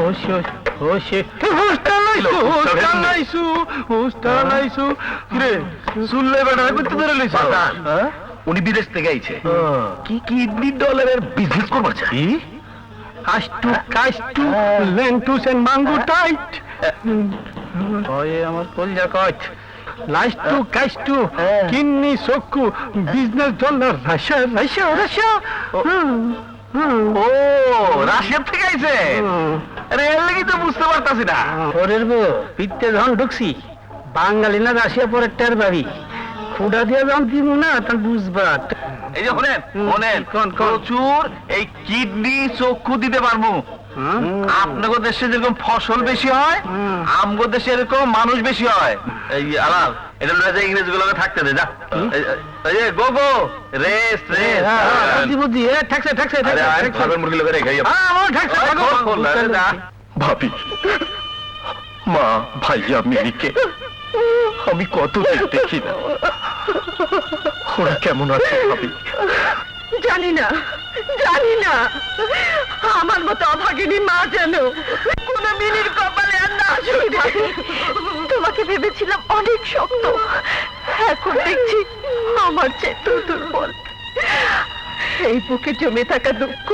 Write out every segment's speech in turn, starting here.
হোশ হোস্টালাইছু হোস্টালাইছু হোস্টালাইছু কিরে শুনলে বেটা করতে ধরে লইছ উনি বিদেশ থেকে আইছে কি কিডনি ডলারের বিজনেস করবার চাই কি কাষ্টু কাষ্টু লেন্টুস এন্ড মাঙ্গু টাইট ওয়ে আমার কলজা কচ লাইস্টু কাষ্টু কিন্নি চক্ষু business dollar Russia Russia Russia ও রাশিয়ার থেকে আইছে? এর লাগি তো বুঝতে পারতাছি না। ওরের বউ পিত্তে ঢুকছি বাঙালি না রাশিয়া পরে টের খুঁড়া দিয়ে যখন দিব না তখন বুঝবা। এই যে কোন, কোন? প্রচুর এই কিডনি চক্ষু দিতে পারব। আপনাদের দেশে যেরকম ফসল বেশি হয়। আমগো দেশে এরকম মানুষ বেশি হয়। এই আলাল। এটা লয়ে ইংরেজি গুলোকে থাকতে দে যা। এই- এই গো গো রেস রেস বুদ্ধি বুদ্ধি এ ঠেকছে ঠেকছে ঠেকছে, আয় ঠেকছে। মুরগি লোকে রেখে হ্যাঁ, ঠেকছে, যা। ভাবি মা ভাইয়া মিনিকে আমি কত দেখি না। ওরা কেমন আছে ভাবি? জানি না জানি না। আমার মতো অভাগিনী মা যেন কোন মিনির কপালে তোমাকে ভেবেছিলাম অনেক শক্ত। এখন দেখছি আমার চেয়ে দুর্বল। এই বুকে জমে থাকা দুঃখ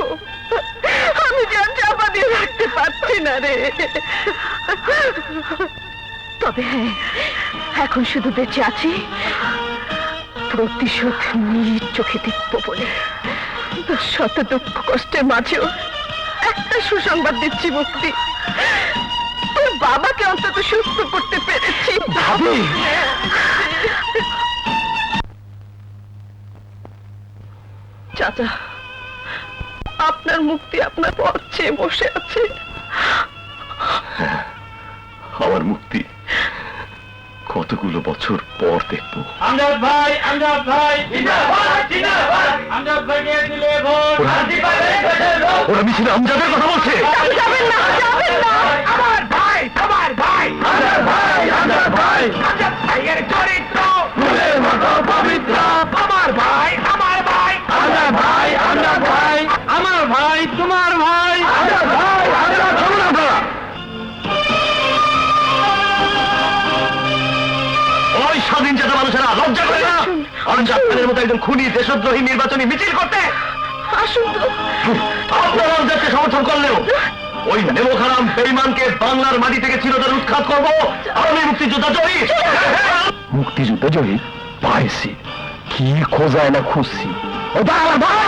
আমি যান চাপা রাখতে পারছি না রে। তবে হ্যাঁ এখন শুধু বেঁচে আছি, প্রতিশোধ নিজ চোখে দেখব বলে। শত দুঃখ কষ্টের মাঝেও একটা সুসংবাদ দিচ্ছি মুক্তি। বাবাকে অন্তত সুস্থ করতে পেরেছি। ভাবি। চাচা আপনার মুক্তি আপনার পথ চেয়ে বসে আছে। আমার মুক্তি কতগুলো বছর পর দেখব। আমজাদ ভাই আমজাদ ভাই আমজাদ ভাই নিয়ে দিলে ভোট। ওরা মিছিল আমজাদের কথা বলছে। যাবেন না যাবেন না। আমার ভাই তোমার ভাই। আমার ভাই আমার ভাই। আমার ভাইয়ের চরিত্র। ফুলের মতো পবিত্র। আমার ভাই আমার ভাই। আমার ভাই আমার ভাই। আমার ভাই তোমার ভাই। আমার ভাই আমরা শুনুন আপনারা ওই স্বাধীন চেতা মানুষেরা লজ্জা করে না? অঞ্জাদ খানের মতো একজন খুনি দেশদ্রোহী নির্বাচনী মিছিল করতে? আসুন তো। আপনারা সমর্থন করলেও ওই নেমোখারাম বেইমানকে বাংলার মাটি থেকে চিরতরে উৎখাত করব। আমি মুক্তিযোদ্ধা জয়ী। মুক্তিযোদ্ধা জয়ী? পাইছি। কি খোঁজায় না খুঁজছি। ও দাঁড়া বাবা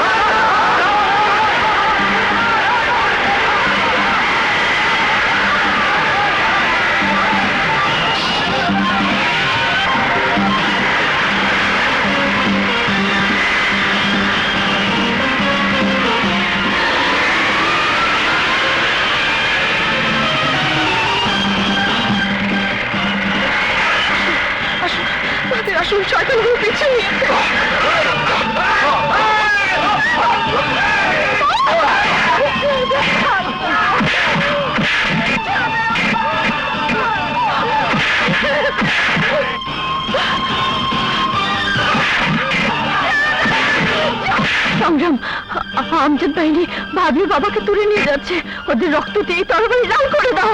আমজাদ বাহিনী ভাবি বাবাকে তুলে নিয়ে যাচ্ছে। ওদের রক্ত দিয়ে তরবারি লাল করে দাও।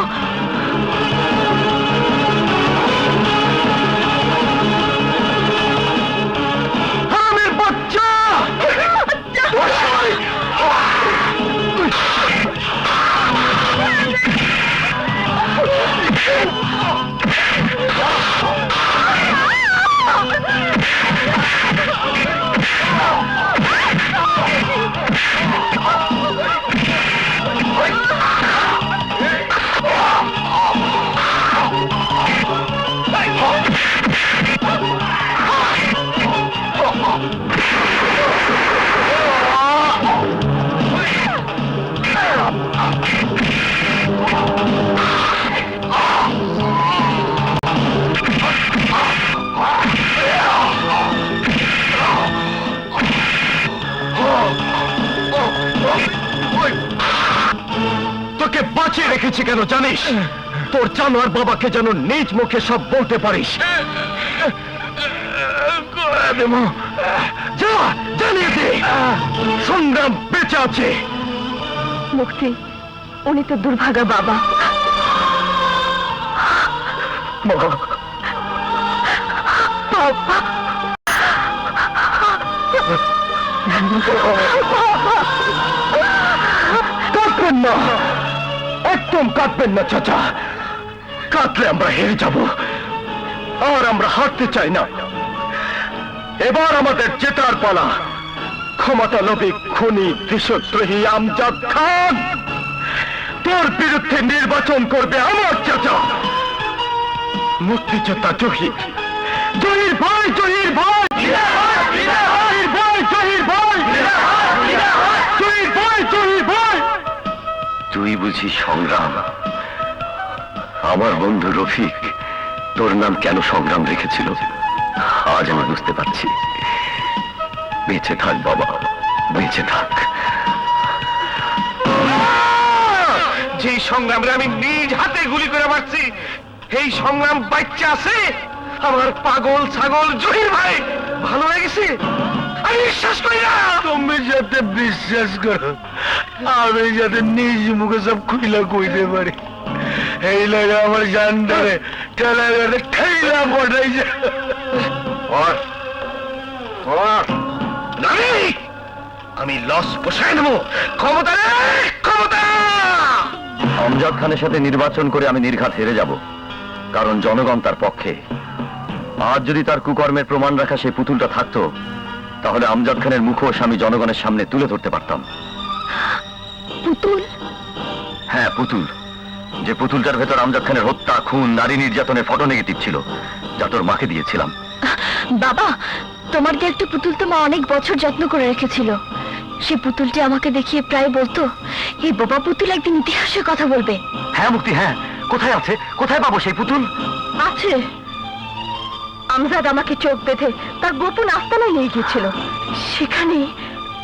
রেখেছি কেন জানিস? তোর জানোয়ার বাবাকে যেন নিজ মুখে সব বলতে পারিস। যা জানিয়ে দে। সংগ্রাম বেঁচে আছে। মুক্তি উনি তো দুর্ভাগা বাবা। বাবা। কাঁদবেন না। একদম কাঁদবেন না, চাচা। কাঁদলে আমরা হেরে যাব। আর আমরা হারতে চাই না। এবার আমাদের জেতার পালা। ক্ষমতা লোভী খুনি দেশদ্রোহী আমজাদ খান। তোর বিরুদ্ধে নির্বাচন করবে আমার চাচা। মুক্তিযোদ্ধা জহির। জহির ভাই জহির ভাই! বুঝি সংগ্রাম। আমার বন্ধু রফিক, তোর নাম কেন সংগ্রাম রেখেছিল? আজ আমি বুঝতে পারছি। বেঁচে থাক, বাবা, বেঁচে থাক। যে সংগ্রামে আমি নিজ হাতে গুলি করে মারছি এই সংগ্রাম বাচ্চা আছে আমার পাগল ছাগল জহির ভাই। ভালো লেগেছে? আমি বিশ্বাস করি না। তুমি যাতে বিশ্বাস করো আমি যাতে নিজ মুখে সব খুইলা কইতে পারি। এই লাগে আমার জান ধরে ঠেলা ধরে ঠেলা পটাইছে আমি লস বসায় নেব ক্ষমতা রে ক্ষমতা! আমজাদ খানের সাথে নির্বাচন করে আমি নির্ঘাত হেরে যাব। কারণ জনগণ তার পক্ষে আজ যদি তার কুকর্মের প্রমাণ রাখা সেই পুতুলটা থাকতো তাহলে আমজাদ খানের মুখোশ আমি জনগণের সামনে তুলে ধরতে পারতাম। পুতুল? হ্যাঁ পুতুল। যে পুতুলটার ভেতর আমজাদ খানের হত্যা খুন নারী নির্যাতনের ফটো নেগেটিভ ছিল যা তোর মাকে দিয়েছিলাম। বাবা তোমার দিয়ে একটা পুতুল তো মা অনেক বছর যত্ন করে রেখেছিল। সে পুতুলটি আমাকে দেখিয়ে প্রায় বলতো এই বোবা পুতুল একদিন ইতিহাসের কথা বলবে। হ্যাঁ মুক্তি হ্যাঁ। কোথায় আছে? কোথায় পাবো সেই পুতুল? আছে। আমজাদ আমাকে চোখ বেঁধে তার গোপন আস্তানায় নিয়ে গিয়েছিল। সেখানে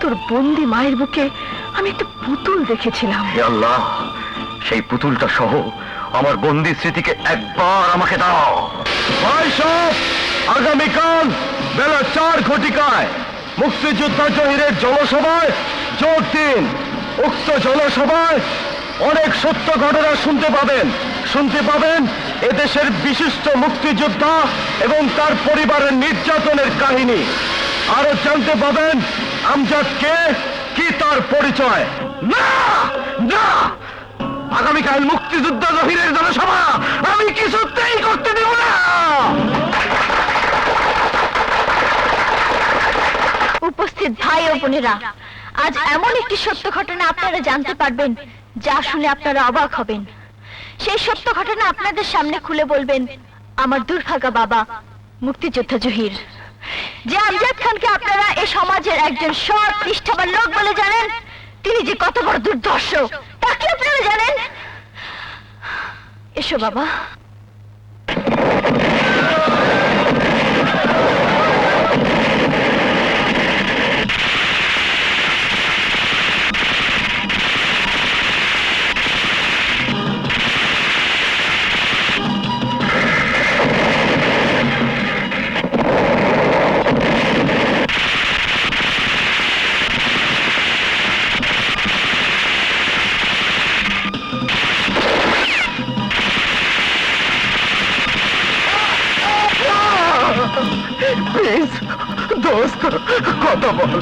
তোর বন্দি মায়ের বুকে আমি একটা পুতুল দেখেছিলাম। আল্লাহ সেই পুতুলটা সহ আমার বন্দি স্মৃতিকে একবার আমাকে দাও। আগামীকাল বেলা চার ঘটিকায় মুক্তিযোদ্ধা জহিরের জনসভায় যোগ দিন। উক্ত জনসভায় অনেক সত্য ঘটনা শুনতে পাবেন। শুনতে পাবেন এদেশের বিশিষ্ট মুক্তিযোদ্ধা এবং তার পরিবারের নির্যাতনের কাহিনী। আরও জানতে পাবেন আমজাদ কে, কি তার পরিচয়। না! না! আগামীকাল মুক্তিযুদ্ধ জহিরের জনসভা। আমি কিছুতেই করতে দেব না! উপস্থিত ভাই ও বোনেরা, আজ এমন একটি সত্য ঘটনা আপনারা জানতে পারবেন, যা শুনে আপনারা অবাক হবেন। সেই সত্য ঘটনা আপনাদের সামনে খুলে বলবেন। আমার দুর্ভাগা বাবা, মুক্তিযোদ্ধা জহির। যে আমজাদ খানকে আপনারা এই সমাজের একজন সৎ, নিষ্ঠাবান লোক বলে জানেন, তিনি যে কত বড় দুর্ধর্ষ, তা কি আপনারা জানেন? এসো বাবা। প্লিজ দোস্ত কথা বল।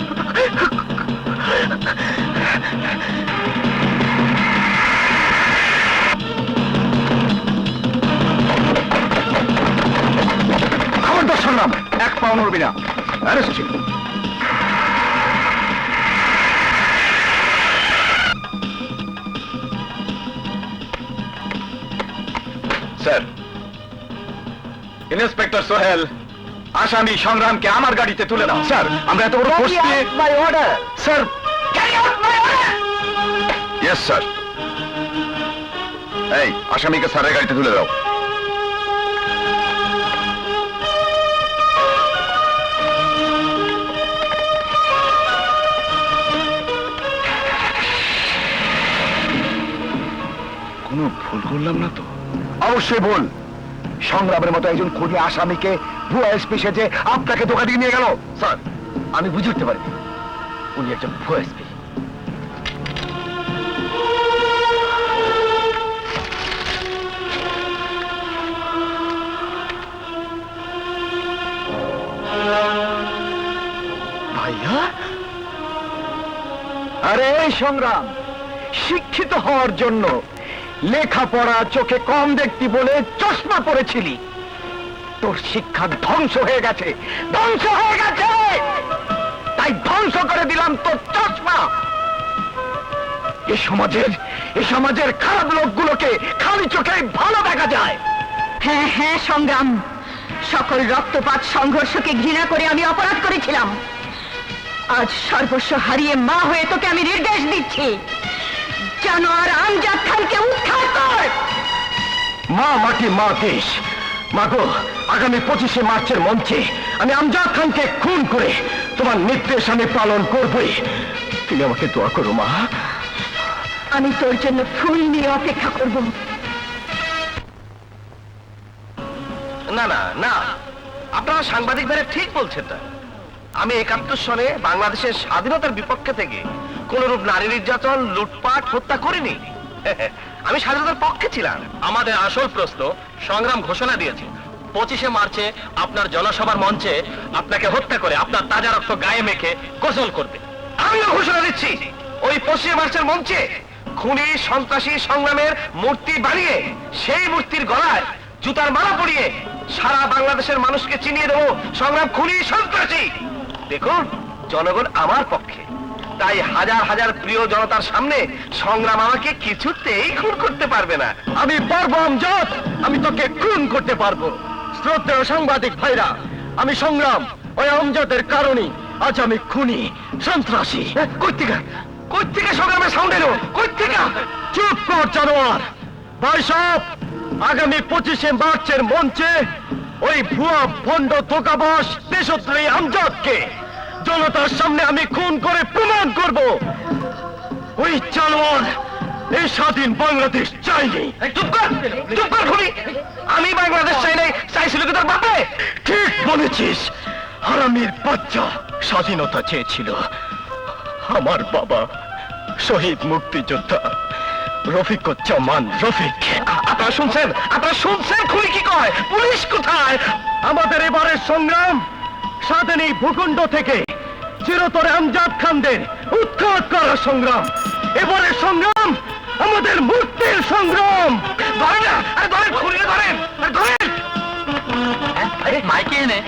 এক স্যার ইন্সপেক্টর সোহেল আসামি সংগ্রামকে আমার গাড়িতে তুলে দাও। স্যার আমরা এত বড় ফোর্স দিয়ে my order sir carry out my order yes sir এই আসামিকে স্যারের গাড়িতে তুলে দাও। কোনো ভুল করলাম না তো? অবশ্যই ভুল। সংগ্রামের মতো একজন খুনি আসামিকে ভুয়া এসপি সেজে আপনাকে ধোকা দিয়ে নিয়ে গেল। স্যার, আমি বুঝে উঠতে উনি একজন ভুয়া এসপি। ভাইয়া? আরে সংগ্রাম শিক্ষিত হওয়ার জন্য লেখাপড়া চোখে কম দেখতি বলে চশমা পরেছিলি। তোর শিক্ষা ধ্বংস হয়ে গেছে। ধ্বংস হয়ে গেছে! তাই ধ্বংস করে দিলাম তোর চশমা। এ সমাজের এ সমাজের খারাপ লোকগুলোকে খালি চোখে ভালো দেখা যায়। হ্যাঁ হ্যাঁ সংগ্রাম। সকল রক্তপাত সংঘর্ষকে ঘৃণা করে আমি অপরাধ করেছিলাম। আজ সর্বস্ব হারিয়ে মা হয়ে তোকে আমি নির্দেশ দিচ্ছি। জানোয়ার আমজাদ খানকে উৎখাত কর! মা মাটি মা দেশ মাগো আগামী পঁচিশে মার্চের মঞ্চে আমি আমজাদ খানকে খুন করে তোমার নির্দেশ আমি পালন করবই। তুমি আমাকে দোয়া করো মা। আমি তোর জন্য ফুল নিয়ে অপেক্ষা করব। না না না। আপনারা সাংবাদিক ভাইরা ঠিক বলছেন না আমি একাত্তর সনে বাংলাদেশের স্বাধীনতার বিপক্ষে থেকে কোনরূপ নারী নির্যাতন লুটপাট হত্যা করিনি। আমি স্বাধীনতার পক্ষে ছিলাম। আমাদের আসল প্রশ্ন সংগ্রাম ঘোষণা দিয়েছে। পঁচিশে মার্চে আপনার জনসভার মঞ্চে আপনাকে হত্যা করে আপনার তাজা রক্ত গায়ে মেখে গোসল করবে। আমিও ঘোষণা দিচ্ছি। ওই পশ্চিম মার্চের মঞ্চে খুনি সন্ত্রাসী সংগ্রামের মূর্তি বানিয়ে সেই মূর্তির গলায় জুতার মালা পরিয়ে সারা বাংলাদেশের মানুষকে চিনিয়ে দেবো সংগ্রাম খুনি সন্ত্রাসী। দেখুন জনগণ আমার পক্ষে। তাই হাজার হাজার প্রিয় জনতার সামনে সংগ্রাম আমাকে কিছুতেই খুন করতে পারবে না। আমি পারব আমজাদ আমি তোকে খুন করতে পারব। শ্রদ্ধেয় সাংবাদিক ভাইরা আমি সংগ্রাম ওই আমজাদের কারণে আজ আমি খুনি সন্ত্রাসী। কৈত্রিকা কৈত্রিকা সংগ্রামের সাউন্ড এলো কৈত্রিকা চুপ কর জানোয়ার। ভাই সাহেব আগামী পঁচিশে মার্চের মঞ্চে ওই ভুয়া ভণ্ড ধোকাবাস দেশদ্রোহী আমজাদকে জনতার সামনে আমি খুন করে প্রমাণ করব। ওই জানোয়ার এই স্বাধীন বাংলাদেশ চাইনি। চুপ কর চুপ কর আমি বাংলাদেশ চাই নাই চাইছিল কি তোর বাপে ঠিক বলেছিস হারামির বাচ্চা স্বাধীনতা চেয়েছিল। আমার বাবা শহীদ মুক্তিযোদ্ধা রফিক রফিকুজ্জামান রফিক। আপনারা শুনছেন? আপনারা শুনছেন খুনি কি কয়? পুলিশ কোথায়? আমাদের এবারের সংগ্রাম। স্বাধীন এই ভূখণ্ড থেকে চিরতরে আমজাদ খানদের উৎখাত করার সংগ্রাম। এবারে সংগ্রাম আমাদের মুক্তির সংগ্রাম। ধরেন ধরেন ধরেন! মাইকে এনে।